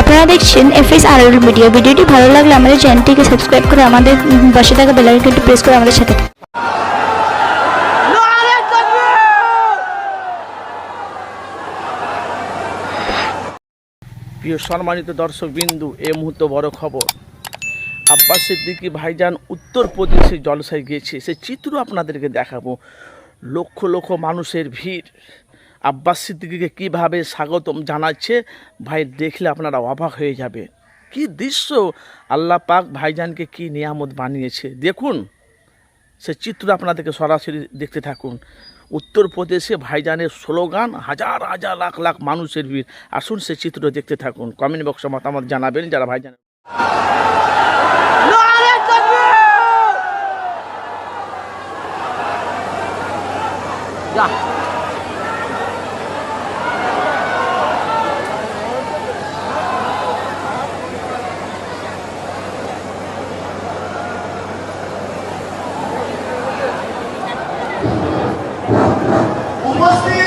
আপনারা দেখছেন F S আর media. ভিডিওটি ভালো লাগলে আমাদের চ্যানেলটিকে সাবস্ক্রাইব করে আমাদের পাশে থাকা বেলাইকনটি প্রেস করে আমাদের সাথে। প্রিয় সম্মানিত দর্শক বিন্দু এ মুহূর্তে বড় খবর। আব্বাস সিদ্দিকী ভাইজান উত্তর উত্তরপ্রদেশে জলসায় গিয়েছে। সে চিত্র আপনাদেরকে দেখাবো। লক্ষ লক্ষ মানুষের ভিড়। আব্বাস সিদ্দিকীকে কীভাবে স্বাগতম জানাচ্ছে, ভাই দেখলে আপনারা অবাক হয়ে যাবে কি দৃশ্য! আল্লাহ পাক ভাইজানকে কি নিয়ামত বানিয়েছে। দেখুন, সে চিত্র আপনাদেরকে সরাসরি দেখতে থাকুন। উত্তরপ্রদেশে ভাইজানের স্লোগান, হাজার হাজার, লাখ লাখ মানুষের ভিড়। আসুন সে চিত্র দেখতে থাকুন। কমেন্ট বক্সে মতামত জানাবেন যারা ভাইজান নারে What's the